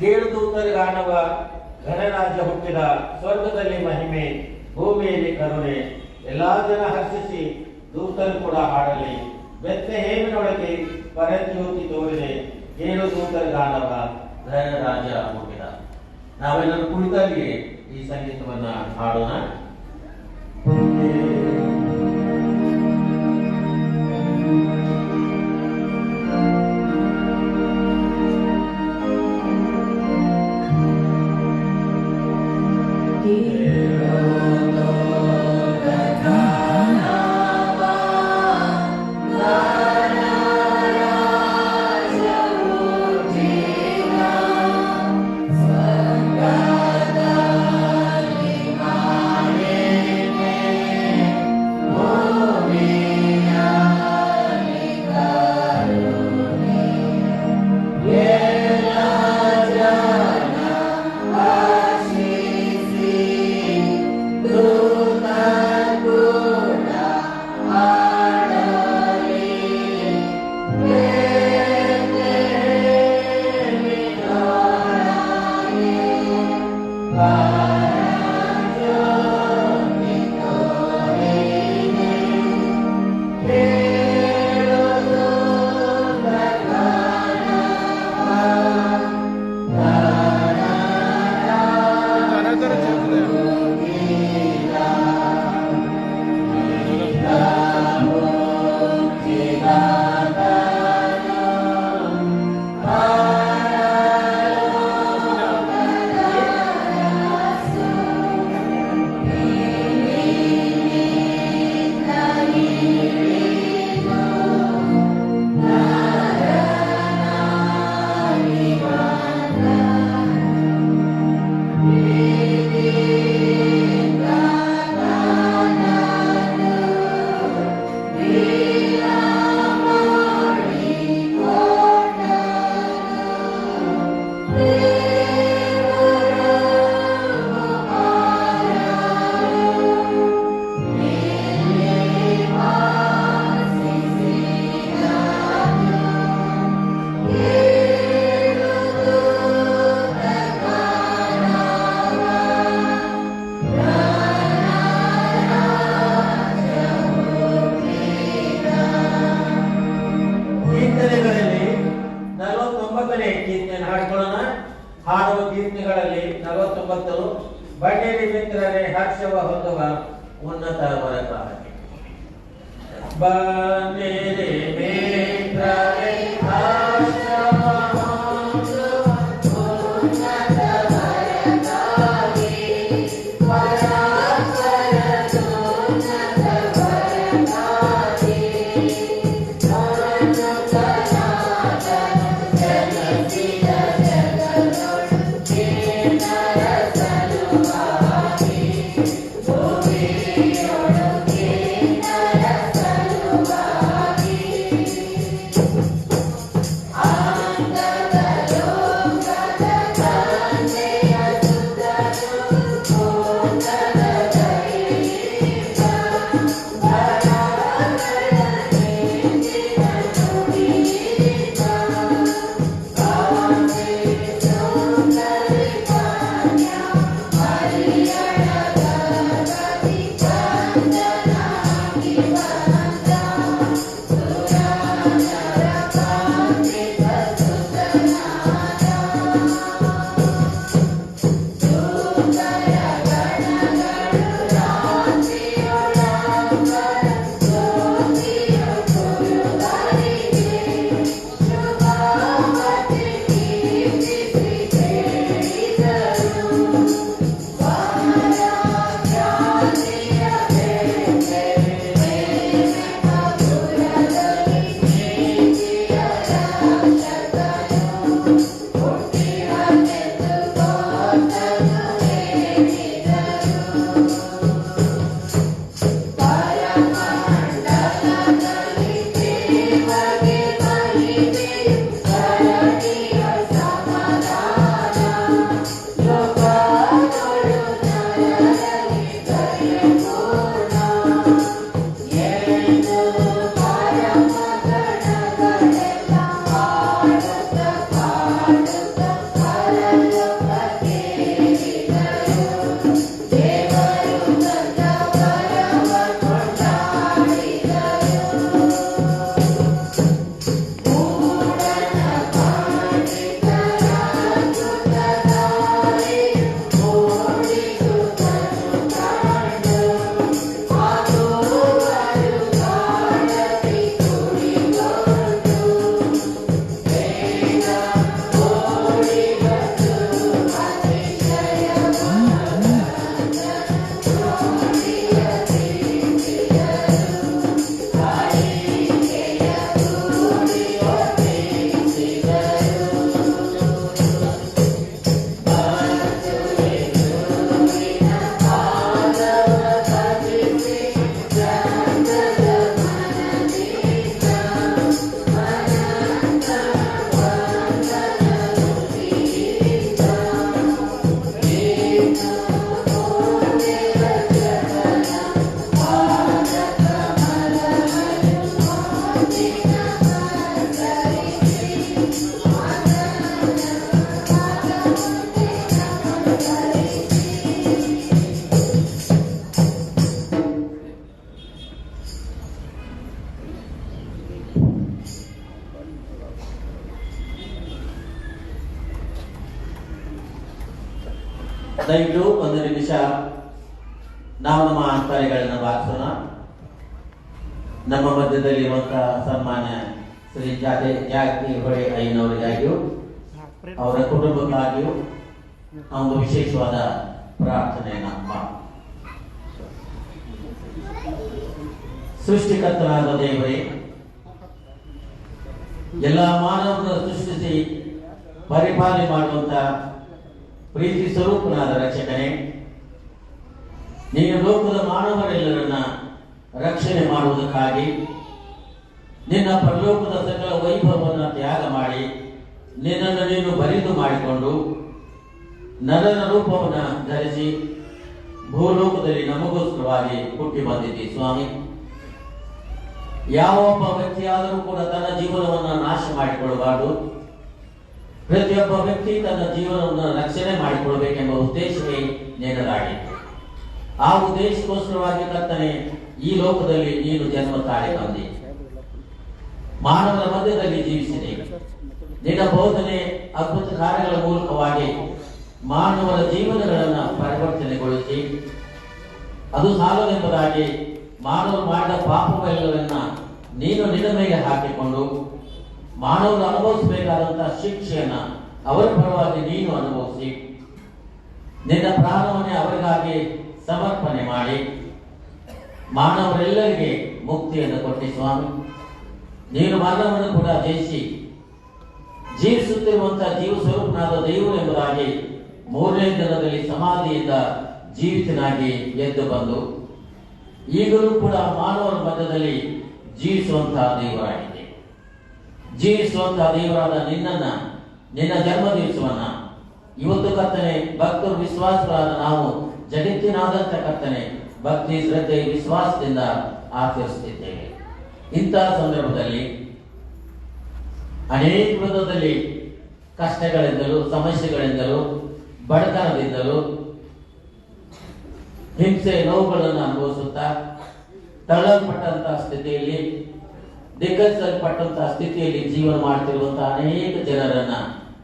ಕೇಳು ದೂತರಿಗಾಣವ ಗಣರಾಜ್ಯ ಹುಟ್ಟಿದ ಸ್ವರ್ಗದಲ್ಲಿ ಮಹಿಮೆ, ಭೂಮಿಯಲ್ಲಿ ಕರುಣೆ. ಎಲ್ಲಾ ಜನ ಹರ್ಷಿಸಿ ದೂತರು ಕೂಡ ಹಾಡಲಿ. ಬೆತ್ತ ಹೇಮಿನೊಳಗೆ ಪರಜ್ಯೋತಿ ತೋರಿದೆ. ಕೇಳು ದೂತರಿಗಾಣವ ಗಣರಾಜ ಹುಟ್ಟಿದ. ನಾವೆಲ್ಲರೂ ಕುಳಿತಾಗಿ ಈ ಸಂಗೀತವನ್ನ ಹಾಡೋಣ. ಜಾತಿ ಹೊಳೆ ಅಯ್ಯನವರಿಗಾಗಿಯೂ, ಅವರ ಕುಟುಂಬಕ್ಕಾಗಿಯೂ ಒಂದು ವಿಶೇಷವಾದ ಪ್ರಾರ್ಥನೆಯನ್ನ ಸೃಷ್ಟಿಕರ್ತನಾದ ದೇವರೇ, ಎಲ್ಲ ಮಾನವರ ಸೃಷ್ಟಿಸಿ ಪರಿಪಾಲನೆ ಮಾಡುವಂತ ಪ್ರೀತಿ ಸ್ವರೂಪನಾದ ರಕ್ಷಕನೇ, ನೀನು ಲೋಕದ ಮಾನವರೆಲ್ಲರನ್ನ ರಕ್ಷಣೆ ಮಾಡುವುದಕ್ಕಾಗಿ ನಿನ್ನ ಪರಲೋಕದ ಸಕಲ ವೈಭವವನ್ನು ತ್ಯಾಗ ಮಾಡಿ, ನಿನ್ನನ್ನು ನೀನು ಬರಿದು ಮಾಡಿಕೊಂಡು, ನರನ ರೂಪವನ್ನು ಧರಿಸಿ, ಭೂಲೋಕದಲ್ಲಿ ನಮಗೋಸ್ಕರವಾಗಿ ಹುಟ್ಟಿ ಬಂದಿದ್ದಿ ಸ್ವಾಮಿ. ಯಾವೊಬ್ಬ ವ್ಯಕ್ತಿಯಾದರೂ ಕೂಡ ತನ್ನ ಜೀವನವನ್ನು ನಾಶ ಮಾಡಿಕೊಳ್ಳಬಾರದು. ಪ್ರತಿಯೊಬ್ಬ ವ್ಯಕ್ತಿ ತನ್ನ ಜೀವನವನ್ನು ರಕ್ಷಣೆ ಮಾಡಿಕೊಳ್ಳಬೇಕೆಂಬ ಉದ್ದೇಶವೇ ನೀಡಲಾಗಿ ಆ ಉದ್ದೇಶಕ್ಕೋಸ್ಕರವಾಗಿ ಕರ್ತನೆ, ಈ ಲೋಕದಲ್ಲಿ ನೀನು ಜನ್ಮ ತಾಳೆ ಬಂದಿ ಮಾನವರ ಮಧ್ಯದಲ್ಲಿ ಜೀವಿಸಿದೆ. ನಿನ್ನ ಬೋಧನೆ ಅದ್ಭುತ ಕಾರ್ಯಗಳ ಮೂಲಕವಾಗಿ ಮಾನವರ ಜೀವನಗಳನ್ನು ಪರಿವರ್ತನೆಗೊಳಿಸಿ, ಅದು ಸಾಲದೆಂಬುದಾಗಿ ಮಾನವರು ಮಾಡಿದ ಪಾಪಗಳೆಲ್ಲವನ್ನ ನೀನು ನಿನ್ನ ಮೇಲೆ ಹಾಕಿಕೊಂಡು ಮಾನವರು ಅನುಭವಿಸಬೇಕಾದಂತಹ ಶಿಕ್ಷೆಯನ್ನ ಅವರ ಪರವಾಗಿ ನೀನು ಅನುಭವಿಸಿ, ನಿನ್ನ ಪ್ರಾಣವನ್ನೇ ಅವರಿಗಾಗಿ ಸಮರ್ಪಣೆ ಮಾಡಿ, ಮಾನವರೆಲ್ಲರಿಗೆ ಮುಕ್ತಿಯನ್ನು ಕೊಟ್ಟಿ ಸ್ವಾಮಿ ನೀನು ಮರಣವನ್ನು ಕೂಡ ಜಯಿಸಿ ಜೀವಿಸುತ್ತಿರುವಂತಹ ಜೀವ ಸ್ವರೂಪನಾದ ದೇವರು ಎಂಬುದಾಗಿ ಮೂರನೇ ದಿನದಲ್ಲಿ ಸಮಾಧಿಯಿಂದ ಜೀವಿತನಾಗಿ ಎದ್ದು ಬಂದು, ಈಗಲೂ ಕೂಡ ಮಾನವರ ಮಧ್ಯದಲ್ಲಿ ಜೀವಿಸುವಂತಹ ದೇವರಾಗಿದೆ ಜೀವಿಸುವಂತಹ ದೇವರಾದ ನಿನ್ನನ್ನ, ನಿನ್ನ ಜನ್ಮ ದಿವಸವನ್ನ, ಇವತ್ತು ಕರ್ತನೆ ಭಕ್ತರು ವಿಶ್ವಾಸರಾದ ನಾವು ಜಗತ್ತಿನಾದಂತ ಕರ್ತನೆ ಭಕ್ತಿ, ಶ್ರದ್ಧೆ, ವಿಶ್ವಾಸದಿಂದ ಆಚರಿಸುತ್ತಿದ್ದೇವೆ. ಇಂತಹ ಸಂದರ್ಭದಲ್ಲಿ ಅನೇಕ ವೃದ್ಧದಲ್ಲಿ ಕಷ್ಟಗಳಿಂದಲೂ, ಸಮಸ್ಯೆಗಳಿಂದಲೂ, ಬಡತನದಿಂದಲೂ ಹಿಂಸೆ, ನೋವುಗಳನ್ನು ಅನುಭವಿಸುತ್ತಾ ತಳ್ಳಲ್ಪಟ್ಟಂತಹ ಸ್ಥಿತಿಯಲ್ಲಿ ದಿಗ್ಗಜಲ್ಪಟ್ಟಂತಹ ಸ್ಥಿತಿಯಲ್ಲಿ ಜೀವನ ಮಾಡ್ತಿರುವಂತಹ ಅನೇಕ ಜನರನ್ನ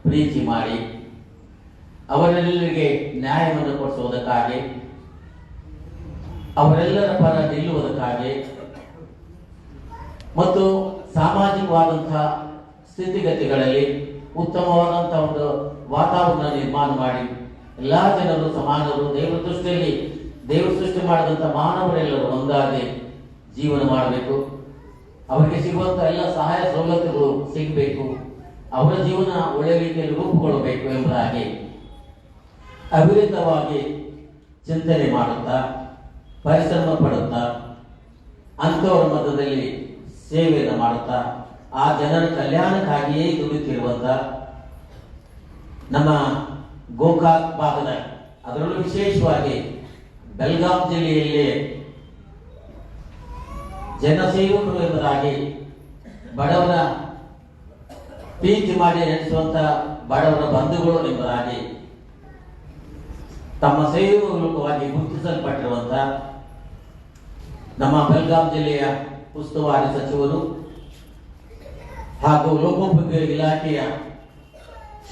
ಪ್ರೀತಿ ಮಾಡಿ ಅವರೆಲ್ಲರಿಗೆ ನ್ಯಾಯವನ್ನು ಕೊಡಿಸುವುದಕ್ಕಾಗಿ, ಅವರೆಲ್ಲರ ಪರ ನಿಲ್ಲುವುದಕ್ಕಾಗಿ ಮತ್ತು ಸಾಮಾಜಿಕವಾದಂತಹ ಸ್ಥಿತಿಗತಿಗಳಲ್ಲಿ ಉತ್ತಮವಾದಂತಹ ಒಂದು ವಾತಾವರಣ ನಿರ್ಮಾಣ ಮಾಡಿ ಎಲ್ಲ ಜನರು ಸಮಾನರು ದೇವರ ದೃಷ್ಟಿಯಲ್ಲಿ ದೇವರ ಸೃಷ್ಟಿ ಮಾಡಿದಂಥ ಮಾನವರೆಲ್ಲರೂ ಒಂದಾಗಿ ಜೀವನ ಮಾಡಬೇಕು. ಅವರಿಗೆ ಸಿಗುವಂತ ಎಲ್ಲ ಸಹಾಯ ಸವಲತ್ತುಗಳು ಸಿಗಬೇಕು. ಅವರ ಜೀವನ ಒಳ್ಳೆಯ ರೀತಿಯಲ್ಲಿ ರೂಪುಗೊಳ್ಳಬೇಕು ಎಂಬುದಾಗಿ ಅವಿರತವಾಗಿ ಚಿಂತನೆ ಮಾಡುತ್ತಾ, ಪರಿಶ್ರಮ ಪಡುತ್ತಾ, ಅಂಥವರ ಮಧ್ಯದಲ್ಲಿ ಸೇವೆಯನ್ನು ಮಾಡುತ್ತಾ ಆ ಜನರ ಕಲ್ಯಾಣಕ್ಕಾಗಿಯೇ ದುಡಿತಿರುವಂತ ನಮ್ಮ ಗೋಕಾಕ್ ಭಾಗದ, ಅದರಲ್ಲೂ ವಿಶೇಷವಾಗಿ ಬೆಲ್ಗಾಂ ಜಿಲ್ಲೆಯಲ್ಲಿ ಜನಸೇವಕರು ಎಂಬುದಾಗಿ ಬಡವರ ಪ್ರೀತಿ ಮಾಡಿ ನಡೆಸುವಂತ ಬಡವರ ಬಂಧುಗಳು ಎಂಬುದಾಗಿ ತಮ್ಮ ಸೇವೆ ರೂಪವಾಗಿ ಗುರುತಿಸಲ್ಪಟ್ಟಿರುವಂತ ನಮ್ಮ ಬೆಲ್ಗಾಂ ಜಿಲ್ಲೆಯ ಉಸ್ತುವಾರಿ ಸಚಿವರು ಹಾಗೂ ಲೋಕೋಪಯೋಗಿ ಇಲಾಖೆಯ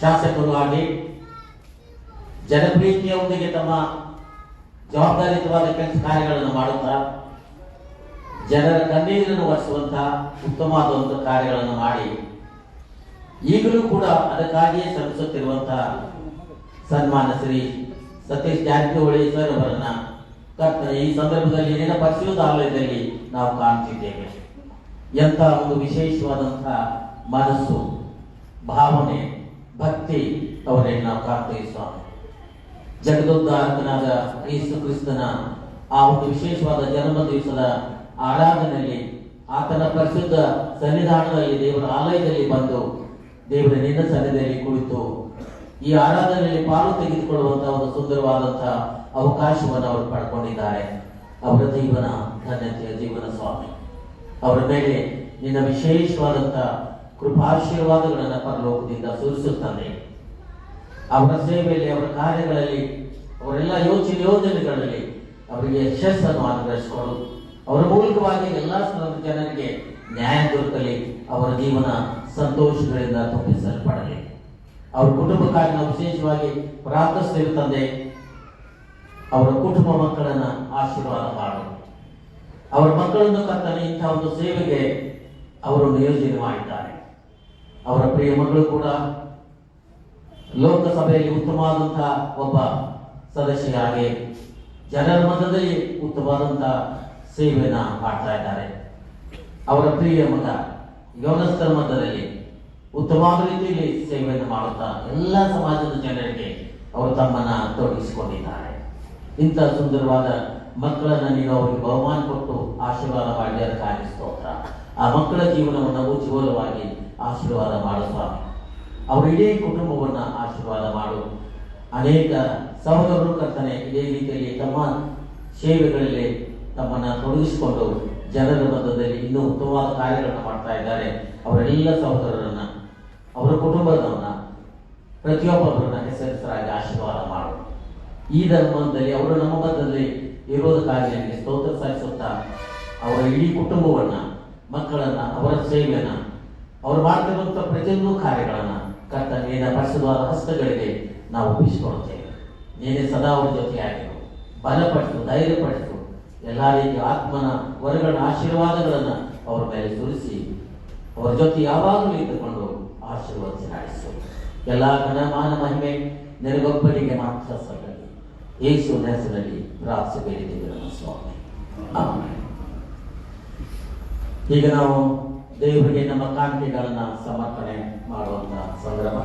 ಶಾಸಕರು ಆಗಿ ಜನಪ್ರೀತಿಯೊಂದಿಗೆ ತಮ್ಮ ಜವಾಬ್ದಾರಿಯುತವಾದ ಕೆಲಸ ಕಾರ್ಯಗಳನ್ನು ಮಾಡುತ್ತಾ ಜನರ ಕಣ್ಣೀರನ್ನು ಒರೆಸುವಂತಹ ಉತ್ತಮವಾದಂತಹ ಕಾರ್ಯಗಳನ್ನು ಮಾಡಿ ಈಗಲೂ ಕೂಡ ಅದಕ್ಕಾಗಿಯೇ ಶ್ರಮಿಸುತ್ತಿರುವಂತಹ ಸನ್ಮಾನ ಶ್ರೀ ಸತೀಶ್ ಜಾರಕಿಹೊಳಿ ಸರ್ ಅವರನ್ನ ಈ ಸಂದರ್ಭದಲ್ಲಿ ನಿನ್ನ ಪರಿಶೋಧಾಲಯದಲ್ಲಿ ನಾವು ಕಾಣ್ತಿದ್ದೇವೆ. ಎಂಥ ಒಂದು ವಿಶೇಷವಾದಂತಹ ಮನಸ್ಸು, ಭಾವನೆ, ಭಕ್ತಿ ಅವರೇ ನಾವು ಕಾಣ್ತೇವೆ ಸ್ವಾಮಿ. ಜಗದೋದ್ಧಾರಕನಾದ ಯೇಸು ಕ್ರಿಸ್ತನ ಆ ಒಂದು ವಿಶೇಷವಾದ ಜನ್ಮ ದಿವಸದ ಆರಾಧನೆಯಲ್ಲಿ ಆತನ ಪರಿಶುದ್ಧ ಸನ್ನಿಧಾನದಲ್ಲಿ ದೇವರ ಆಲಯದಲ್ಲಿ ಬಂದು ದೇವರ ನಿನ್ನ ಸನ್ನಿಧಿಯಲ್ಲಿ ಕುಳಿತು ಈ ಆರಾಧನೆಯಲ್ಲಿ ಪಾಲು ತೆಗೆದುಕೊಳ್ಳುವಂತಹ ಒಂದು ಸುಂದರವಾದಂತಹ ಅವಕಾಶವನ್ನು ಅವರು ಪಡ್ಕೊಂಡಿದ್ದಾರೆ. ಅವರ ಜೀವನ ಧನ್ಯತೆಯ ಜೀವನ ಸ್ವಾಮಿ. ಅವರ ಮೇಲೆ ನಿನ್ನ ವಿಶೇಷವಾದಂತಹ ಕೃಪಾಶೀರ್ವಾದಗಳನ್ನು ಪರಲೋಕದಿಂದ ಸುರಿಸುತ್ತಾನೆ. ಅವರ ಸೇವೆಯಲ್ಲಿ, ಅವರ ಕಾರ್ಯಗಳಲ್ಲಿ, ಅವರೆಲ್ಲ ಯೋಚನೆ ಯೋಜನೆಗಳಲ್ಲಿ ಅವರಿಗೆ ಯಶಸ್ಸನ್ನು ಅನುಗ್ರಹಿಸಿಕೊಡು. ಅವರ ಮೂಲಕವಾಗಿ ಎಲ್ಲ ಜನರಿಗೆ ನ್ಯಾಯ ದೊರಕಲಿ. ಅವರ ಜೀವನ ಸಂತೋಷಗಳಿಂದ ತುಂಬಿಸಲ್ಪಡಲಿ ಅವರ ಕುಟುಂಬಕ್ಕಾಗಿ ನಾವು ವಿಶೇಷವಾಗಿ ಪ್ರಾರ್ಥಿಸ್ತೇವೆ ತಂದೆ. ಅವರ ಕುಟುಂಬ ಮಕ್ಕಳನ್ನ ಆಶೀರ್ವಾದ ಮಾಡು. ಅವರ ಮಕ್ಕಳನ್ನು ಕರ್ತನೆ ಇಂಥ ಒಂದು ಸೇವೆಗೆ ಅವರು ನಿಯೋಜನೆ ಮಾಡಿದ್ದಾರೆ. ಅವರ ಪ್ರಿಯ ಮಗಳು ಕೂಡ ಲೋಕಸಭೆಯಲ್ಲಿ ಉತ್ತಮವಾದಂತಹ ಒಬ್ಬ ಸದಸ್ಯರಾಗಿ ಜನರ ಮಧ್ಯದಲ್ಲಿ ಉತ್ತಮವಾದಂತಹ ಸೇವೆಯನ್ನ ಮಾಡ್ತಾ ಇದ್ದಾರೆ. ಅವರ ಪ್ರಿಯ ಮಗ ಯೋನಸ್ಥರ ಮಧ್ಯದಲ್ಲಿ ಉತ್ತಮವಾದ ರೀತಿಯಲ್ಲಿ ಸೇವೆಯನ್ನು ಮಾಡುತ್ತಾ ಎಲ್ಲ ಸಮಾಜದ ಜನರಿಗೆ ಅವರು ತಮ್ಮನ್ನ ತೊಡಗಿಸಿಕೊಂಡಿದ್ದಾರೆ. ಇಂಥ ಸುಂದರವಾದ ಮಕ್ಕಳನ್ನ ನೀನು ಅವರಿಗೆ ಬಹುಮಾನ ಕೊಟ್ಟು ಆಶೀರ್ವಾದ ಮಾಡಿ ಅದಕ್ಕಾಗಿ ಸ್ತೋತ್ರ. ಆ ಮಕ್ಕಳ ಜೀವನವನ್ನು ಉಜ್ವಲವಾಗಿ ಆಶೀರ್ವಾದ ಮಾಡು ಸ್ವಾಮಿ. ಅವರ ಇಡೀ ಕುಟುಂಬವನ್ನ ಆಶೀರ್ವಾದ ಮಾಡು. ಅನೇಕ ಸಹೋದರರು ಕರ್ತನೆ ಇದೇ ರೀತಿಯಲ್ಲಿ ತಮ್ಮ ಸೇವೆಗಳಲ್ಲಿ ತಮ್ಮನ್ನ ತೊಡಗಿಸಿಕೊಂಡು ಜನರ ಮಧ್ಯದಲ್ಲಿ ಇನ್ನೂ ಉತ್ತಮವಾದ ಕಾರ್ಯಗಳನ್ನು ಮಾಡ್ತಾ ಇದ್ದಾರೆ. ಅವರೆಲ್ಲ ಸಹೋದರರನ್ನ, ಅವರ ಕುಟುಂಬದವನ್ನ ಪ್ರತಿಯೊಬ್ಬರನ್ನ ಹೆಸರಿಸರಾಗಿ ಆಶೀರ್ವಾದ ಮಾಡು. ಈ ಧರ್ಮದಲ್ಲಿ, ಅವರು ನಮ್ಮ ಮಧ್ಯದಲ್ಲಿ ಇರೋದಕ್ಕಾಗಿ ನನಗೆ ಸ್ತೋತ್ರ ಸಾಧಿಸುತ್ತಾ ಅವರ ಇಡೀ ಕುಟುಂಬವನ್ನ, ಮಕ್ಕಳನ್ನ, ಅವರ ಸೇವೆಯನ್ನ, ಅವರು ಮಾಡ್ತಿರುವಂತಹ ಪ್ರತಿಯೊಂದು ಕಾರ್ಯಗಳನ್ನ ಕರ್ತ ನೇನ ಪರಿಶುದ್ಧವಾದ ಹಸ್ತಗಳಿಗೆ ನಾವು ಒಪ್ಪಿಸಿಕೊಡುತ್ತೇವೆ ನೀನೇ ಸದಾ ಅವ್ರ ಜೊತೆಯಾಗಿರು. ಬಲಪಡಿಸು, ಧೈರ್ಯಪಡಿಸು. ಎಲ್ಲಾ ರೀತಿಯ ಆತ್ಮನ ವರಗಳ ಆಶೀರ್ವಾದಗಳನ್ನ ಅವರ ಮೇಲೆ ಸುರಿಸಿ, ಅವರ ಜೊತೆ ಯಾವಾಗಲೂ ಇದ್ದುಕೊಂಡು ಆಶೀರ್ವಾದ ನಡೆಸು. ಎಲ್ಲ ಘನಮಾನ ಮಹಿಮೆ ನಿನಗೊಬ್ಬನಿಗೆ ಮಾತ್ರ ಸಲ್ಲಲಿ. ಯೇಸು ಹೆಸರಲ್ಲಿ ಪ್ರಾರ್ಥಿಸಿ ಬೇಡಿದ್ದೇವೆ ನಮ್ಮ ಸ್ವಾಮಿ. ಈಗ ನಾವು ದೇವರಿಗೆ ನಮ್ಮ ಕಾಣಿಕೆಗಳನ್ನ ಸಮರ್ಪಣೆ ಮಾಡುವಂತ ಸಂದರ್ಭ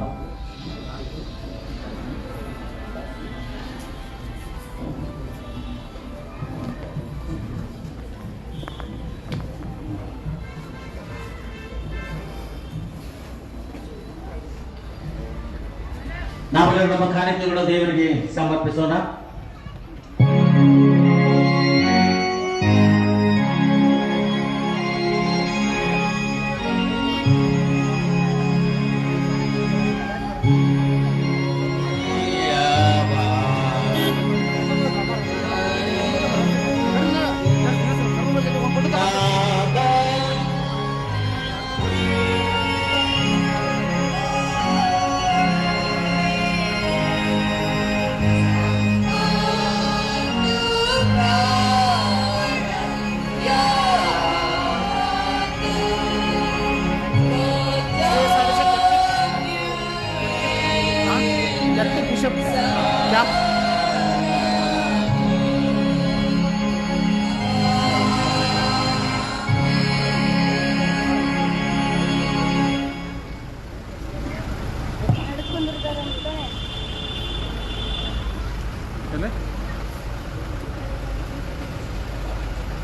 ನಾವೆಲ್ಲರೂ ನಮ್ಮ ಕಾಣಿಕೆಗಳು ದೇವರಿಗೆ ಸಮರ್ಪಿಸೋಣ.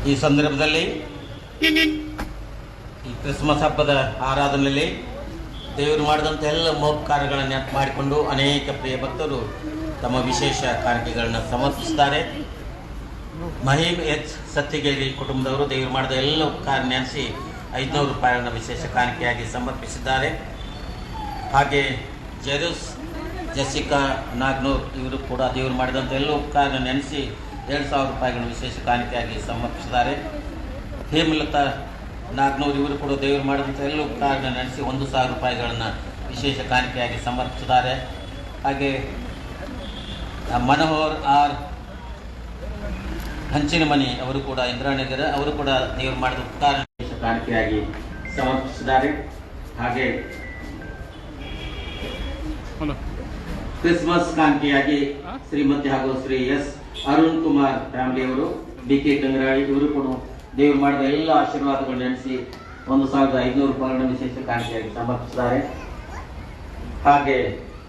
ಈ ಸಂದರ್ಭದಲ್ಲಿ ಈ ಕ್ರಿಸ್ಮಸ್ ಹಬ್ಬದ ಆರಾಧನೆಯಲ್ಲಿ ದೇವರು ಮಾಡಿದಂಥ ಎಲ್ಲ ಮೋಪಕಾರಗಳನ್ನು ನೆನಪು ಮಾಡಿಕೊಂಡು ಅನೇಕ ಪ್ರಿಯ ಭಕ್ತರು ತಮ್ಮ ವಿಶೇಷ ಕಾಣಿಕೆಗಳನ್ನು ಸಮರ್ಪಿಸ್ತಾರೆ ಮಹಿಮ್ ಎಚ್ ಸತ್ತಿಗೇರಿ ಕುಟುಂಬದವರು ದೇವರು ಮಾಡಿದ ಎಲ್ಲ ಉಪಕಾರ ನೆನೆಸಿ ಐದುನೂರು ರೂಪಾಯಿಗಳನ್ನು ವಿಶೇಷ ಕಾಣಿಕೆಯಾಗಿ ಸಮರ್ಪಿಸಿದ್ದಾರೆ. ಹಾಗೆ ಜೆರುಸ್ ಜಸಿಕಾ ನಾಗ್ನೂರ್ ಇವರು ಕೂಡ ದೇವರು ಮಾಡಿದಂಥ ಎಲ್ಲ ಉಪಕಾರ ನೆನೆಸಿ ಎರಡು ಸಾವಿರ ರೂಪಾಯಿಗಳು ವಿಶೇಷ ಕಾಣಿಕೆಯಾಗಿ ಸಮರ್ಪಿಸಿದ್ದಾರೆ. ಹೇಮಲತಾ ನಾಗ್ನೂರು ಇವರು ಕೂಡ ದೇವರು ಮಾಡಿದಂಥ ಎಲ್ಲ ಉಪಕಾರನ ನಡೆಸಿ ಒಂದು ಸಾವಿರ ರೂಪಾಯಿಗಳನ್ನು ವಿಶೇಷ ಕಾಣಿಕೆಯಾಗಿ ಸಮರ್ಪಿಸಿದ್ದಾರೆ. ಹಾಗೆ ಮನೋಹರ್ ಆರ್ ಹಂಚಿನಮನಿ ಅವರು ಕೂಡ ಇಂದ್ರಾನಗರ ಅವರು ಕೂಡ ದೇವರು ಮಾಡಿದ ಉಪಕಾರ ವಿಶೇಷ ಕಾಣಿಕೆಯಾಗಿ ಸಮರ್ಪಿಸಿದ್ದಾರೆ. ಹಾಗೆ ಕ್ರಿಸ್ಮಸ್ ಕಾಣಿಕೆಯಾಗಿ ಶ್ರೀಮತಿ ಹಾಗೂ ಶ್ರೀ ಎಸ್ ಅರುಣ್ ಕುಮಾರ್ ಫ್ಯಾಮಿಲಿಯವರು ಡಿ ಕೆ ಗಂಗರಾಳಿ ಇವರು ಕೂಡ ದೇವರು ಮಾಡಿದ ಎಲ್ಲ ಆಶೀರ್ವಾದಗಳು ನೆನೆಸಿ ಒಂದು ಸಾವಿರದ ಐದುನೂರು ರೂಪಾಯಿಗಳನ್ನು ವಿಶೇಷ ಕಾಣಿಕೆಯಾಗಿ ಸಮರ್ಪಿಸಿದ್ದಾರೆ ಹಾಗೆ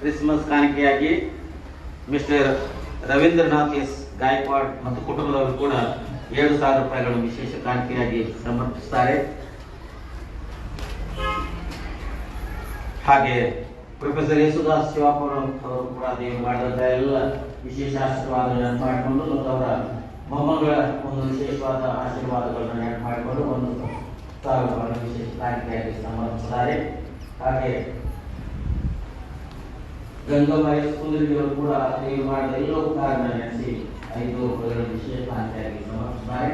ಕ್ರಿಸ್ಮಸ್ ಕಾಣಿಕೆಯಾಗಿ ಮಿಸ್ಟರ್ ರವೀಂದ್ರನಾಥ್ ಎಸ್. ಗಾಯಕ್ವಾಡ್ ಮತ್ತು ಕುಟುಂಬದವರು ಕೂಡ ಏಳು ಸಾವಿರ ರೂಪಾಯಿಗಳನ್ನು ವಿಶೇಷ ಕಾಣಿಕೆಯಾಗಿ ಸಮರ್ಪಿಸುತ್ತಾರೆ ಹಾಗೆ ಪ್ರೊಫೆಸರ್ ಯೇಸುದಾಸ್ ಶಿವಾಪುರ ಅವರು ಕೂಡ ದೇವರು ಮಾಡಿದಂತ ಎಲ್ಲ ವಿಶೇಷ ಆಶೀರ್ವಾದಗಳನ್ನು ಮಾಡಿಕೊಂಡು ಮತ್ತು ಅವರ ಮೊಮ್ಮಗಳ ಒಂದು ವಿಶೇಷವಾದ ಆಶೀರ್ವಾದಗಳನ್ನು ನೆನಪು ಮಾಡಿಕೊಂಡು ಒಂದು ಸಾವಿರ ರೂಪಾಯಿಗಳನ್ನು ವಿಶೇಷ ಕಾಣಿಕೆಯಾಗಿ ಸಮರ್ಪಿಸಿದ್ದಾರೆ ಹಾಗೆ ಗಂಗಮಯ ಸುಂದರಿಯವರು ಕೂಡ ದೇವರು ಮಾಡಿದ ಎಲ್ಲ ಉಪಕಾರಗಳನ್ನು ನೆನೆಸಿ ಐದು ರೂಪಾಯಿಗಳನ್ನು ವಿಶೇಷ ಕಾಣಿಕೆಯಾಗಿ ಸಮರ್ಪಿಸಿದ್ದಾರೆ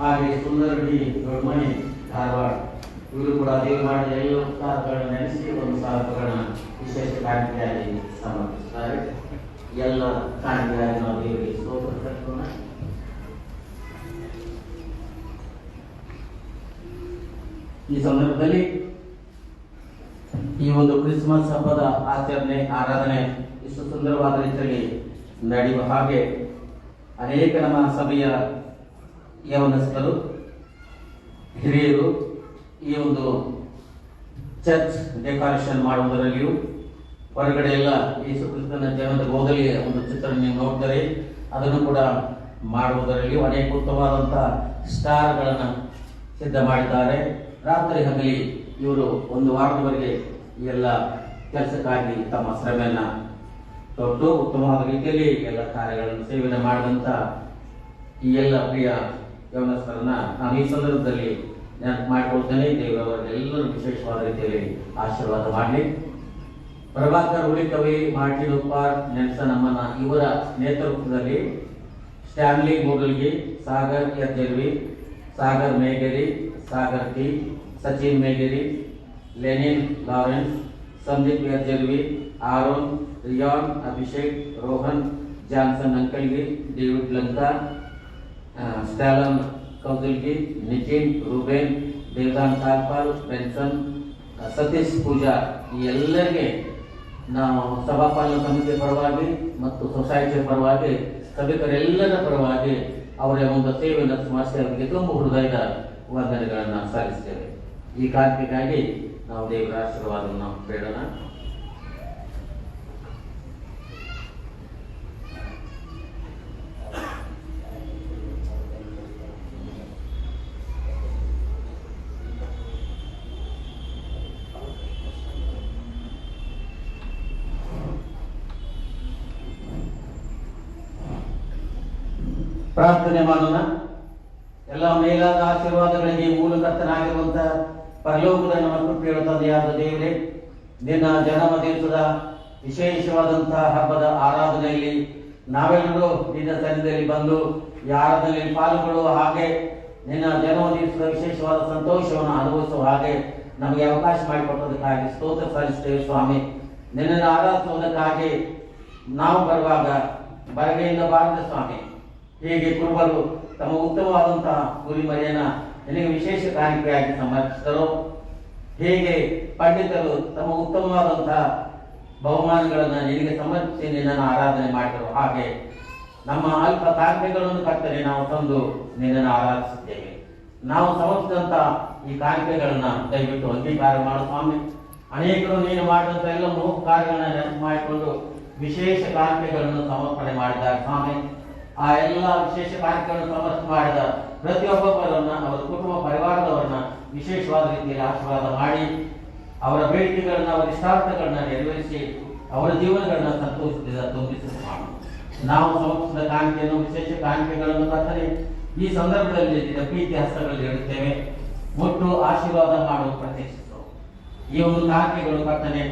ಹಾಗೆ ಸುಂದರ ಡಿ ದೊಡ್ಡಮಣಿ ಧಾರವಾಡ ಇವರು ಕೂಡ ಅದೇ ಮಾಡಿದ ಎಲ್ಲ ಉಪಕಾರಗಳನ್ನು ನೆನೆಸಿ ಒಂದು ಸಾವಿರ ರೂಪಾಯಿಗಳನ್ನ ವಿಶೇಷ ಕಾಣಿಕೆಯಾಗಿ ಸಮರ್ಪಿಸುತ್ತಾರೆ. ಎಲ್ಲ ಕಾಣಿಕೆಯಾಗಿ ನಾವು ದೇವರಿಗೆ ಸ್ತೋತ್ರ ಈ ಸಂದರ್ಭದಲ್ಲಿ ಈ ಒಂದು ಕ್ರಿಸ್ಮಸ್ ಹಬ್ಬದ ಆಚರಣೆ, ಆರಾಧನೆ ಇಷ್ಟು ಸುಂದರವಾದ ರೀತಿಯಲ್ಲಿ ನಡೆಯುವ ಹಾಗೆ ಅನೇಕ ನಮ್ಮ ಸಭೆಯ ಯವನಸ್ಥರು ಹಿರಿಯರು ಈ ಒಂದು ಚರ್ಚ್ ಡೆಕೋರೇಷನ್ ಮಾಡುವುದರಲ್ಲಿಯೂ ಹೊರಗಡೆ ಎಲ್ಲ ಯೇಸು ಕ್ರಿಸ್ತನ ಜೀವನದ ಗೋದಲಿಯ ಒಂದು ಚಿತ್ರ ನೀವು ನೋಡ್ತಾರೆ. ಅದನ್ನು ಕೂಡ ಮಾಡುವುದರಲ್ಲಿಯೂ ಅನೇಕ ಉತ್ತಮವಾದಂತಹ ಸ್ಟಾರ್ಗಳನ್ನು ಸಿದ್ಧ ಮಾಡಿದ್ದಾರೆ. ರಾತ್ರಿ ಹಗಲಿ ಇವರು ಒಂದು ವಾರದವರೆಗೆ ಈ ಎಲ್ಲ ಕೆಲಸಕ್ಕಾಗಿ ತಮ್ಮ ಶ್ರಮೆಯನ್ನು ತೊಟ್ಟು ಉತ್ತಮವಾದ ರೀತಿಯಲ್ಲಿ ಎಲ್ಲ ಕಾರ್ಯಗಳನ್ನು ಸೇವನೆ ಮಾಡಿದಂಥ ಈ ಎಲ್ಲ ಪ್ರಿಯ ಯೌನಸ್ಥರನ್ನ ನಾನು ಈ ಸಂದರ್ಭದಲ್ಲಿ ನೆನಪು ಮಾಡಿಕೊಳ್ತೇನೆ ದೇವರವರಿಗೆ ಎಲ್ಲರೂ ವಿಶೇಷವಾದ ರೀತಿಯಲ್ಲಿ ಆಶೀರ್ವಾದ ಮಾಡಲಿ ಪ್ರಭಾಕರ್ ಉಳಿಕವಿ ಮಾರ್ಟಿನ್ ಉಪ್ಪಾರ್ ನೆಲ್ಸನ್ ಅಮ್ಮನ ಇವರ ನೇತೃತ್ವದಲ್ಲಿ Stanley Moodalgi Sagar Yarjarvi Sagar Megeri Sagar T Sachin Megeri Lenin Lawrence Sandeep Yarjarvi Aaron Ryan Abhishek Rohan Johnson Ankalgi David Lanka Stalin Kaudalgi Nitin, Reuben, Devadan ಕಾಲ್ಪಾಲ್ Benson Satish Pooja, ಈ ಎಲ್ಲರಿಗೆ ನಾವು ಸಭಾಪಾಲನ ಸಮಿತಿಯ ಪರವಾಗಿ ಮತ್ತು ಸೊಸೈಟಿಯ ಪರವಾಗಿ, ಸಭಿಕರೆಲ್ಲರ ಪರವಾಗಿ ಅವರ ಒಂದು ಸೇವೆಯನ್ನು ಸಮಸ್ಯೆ ಅವರಿಗೆ ತುಂಬ ಹೃದಯದ ವಂದನೆಗಳನ್ನು ಸಲ್ಲಿಸ್ತೇವೆ ಈ ಕಾರ್ಯಕ್ಕಾಗಿ ನಾವು ದೇವರ ಆಶೀರ್ವಾದವನ್ನು ಬೇಡೋಣ. ಪ್ರಾರ್ಥನೆ ಮಾಡೋಣ. ಎಲ್ಲ ಮೇಲಾದ ಆಶೀರ್ವಾದಗಳಿಗೆ ಮೂಲಕರ್ತನಾಗಿರುವಂತ ಪರಲೋಕದ ನಮ್ಮ ಕೃಪೆಯ ತಂದೆಯಾದ ದೇವರೇ, ನಿನ್ನ ಜನ್ಮ ದಿವಸದ ವಿಶೇಷವಾದಂತಹ ಹಬ್ಬದ ಆರಾಧನೆಯಲ್ಲಿ ನಾವೆಲ್ಲರೂ ನಿನ್ನ ಸನ್ನಿಧಿಯಲ್ಲಿ ಬಂದು ಈ ಆರಾಧನೆಯಲ್ಲಿ ಪಾಲ್ಗೊಳ್ಳುವ ಹಾಗೆ, ನಿನ್ನ ಜನ್ಮ ದಿವಸದ ವಿಶೇಷವಾದ ಸಂತೋಷವನ್ನು ಅನುಭವಿಸುವ ಹಾಗೆ ನಮಗೆ ಅವಕಾಶ ಮಾಡಿಕೊಟ್ಟದಕ್ಕಾಗಿ ಸ್ತೋತ್ರ ಸಲ್ಲಿಸ್ತೇವೆ ಸ್ವಾಮಿ. ನಿನ್ನನ್ನು ಆರಾಧಿಸುವುದಕ್ಕಾಗಿ ನಾವು ಬರುವಾಗ ಬರಗೆಯಿಂದ ಬಾರದ ಸ್ವಾಮಿ. ಹೇಗೆ ಕುರುಬರು ತಮ್ಮ ಉತ್ತಮವಾದಂತಹ ಕುರಿ ಮರಿಯನ್ನ ನಿನಗೆ ವಿಶೇಷ ಕಾಣಿಕೆಯಾಗಿ ಸಮರ್ಪಿಸಿದರು ಹೇಗೆ ಪಂಡಿತರು ತಮ್ಮ ಉತ್ತಮವಾದಂತಹ ಬಹುಮಾನಗಳನ್ನು ನಿನಗೆ ಸಮರ್ಪಿಸಿ ನಿನ್ನನ್ನು ಆರಾಧನೆ ಮಾಡಿದರು, ಹಾಗೆ ನಮ್ಮ ಅಲ್ಪ ಕಾಣಿಕೆಗಳನ್ನು ಕರ್ತನೆ ನಾವು ತಂದು ನಿನ್ನನ್ನು ಆರಾಧಿಸುತ್ತೇವೆ ನಾವು ಸಮರ್ಪಿಸಿದಂತ ಈ ಕಾಣಿಕೆಗಳನ್ನ ದಯವಿಟ್ಟು ಅಂಗೀಕಾರ ಮಾಡು ಸ್ವಾಮಿ. ಅನೇಕರು ನೀನು ಮಾಡಿದಂತ ಎಲ್ಲ ಮೂರು ಕಾರ್ಯಗಳನ್ನ ನೆನಪು ಮಾಡಿಕೊಂಡು ವಿಶೇಷ ಕಾಣಿಕೆಗಳನ್ನು ಸಮರ್ಪಣೆ ಮಾಡಿದ್ದಾರೆ ಸ್ವಾಮಿ. ಆ ಎಲ್ಲ ವಿಶೇಷ ಕಾರ್ಯಕ್ರಮ ಸಮಸ್ತ ಮಾಡಿದ ಪ್ರತಿಯೊಬ್ಬರನ್ನ ಅವರ ಕುಟುಂಬ ಪರಿವಾರದವರನ್ನ ವಿಶೇಷವಾದ ರೀತಿಯಲ್ಲಿ ಆಶೀರ್ವಾದ ಮಾಡಿ, ಅವರ ಬೇಡಿಕೆಗಳನ್ನ, ಅವರ ಇಷ್ಟಾರ್ಥಗಳನ್ನ ನೆರವೇರಿಸಿ, ಅವರ ಜೀವನಗಳನ್ನ ಸಂತೋಷದಿಂದ ತುಂಬಿಸಿ ನಾವು ಸಮರ್ಪಿಸಿದ ಕಾಣಿಕೆಯನ್ನು, ವಿಶೇಷ ಕಾಣಿಕೆಗಳನ್ನು ಕರ್ತನೆ ಈ ಸಂದರ್ಭದಲ್ಲಿ ಪ್ರೀತಿ ಹಸ್ತಗಳಲ್ಲಿ ಇಡುತ್ತೇವೆ. ಒಟ್ಟು ಆಶೀರ್ವಾದ ಮಾಡುವ ಪ್ರತೀಕ್ಷಿಸು ಈ ಒಂದು ಕಾಣಿಕೆಗಳು ಕರ್ತನೆ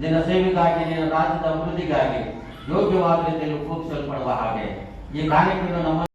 ನಿನ್ನ ಸೇವೆಗಾಗಿ, ನಿನ್ನ ರಾಜ್ಯದ ಅಭಿವೃದ್ಧಿಗಾಗಿ ಯೋಗ್ಯವಾದ ರೀತಿಯಲ್ಲಿ ಉಪಯೋಗಿಸಲ್ಪಡುವ ಹಾಗೆ. ಈ ಕಾರ್ಯಕ್ರಮ ನಮ್ಮ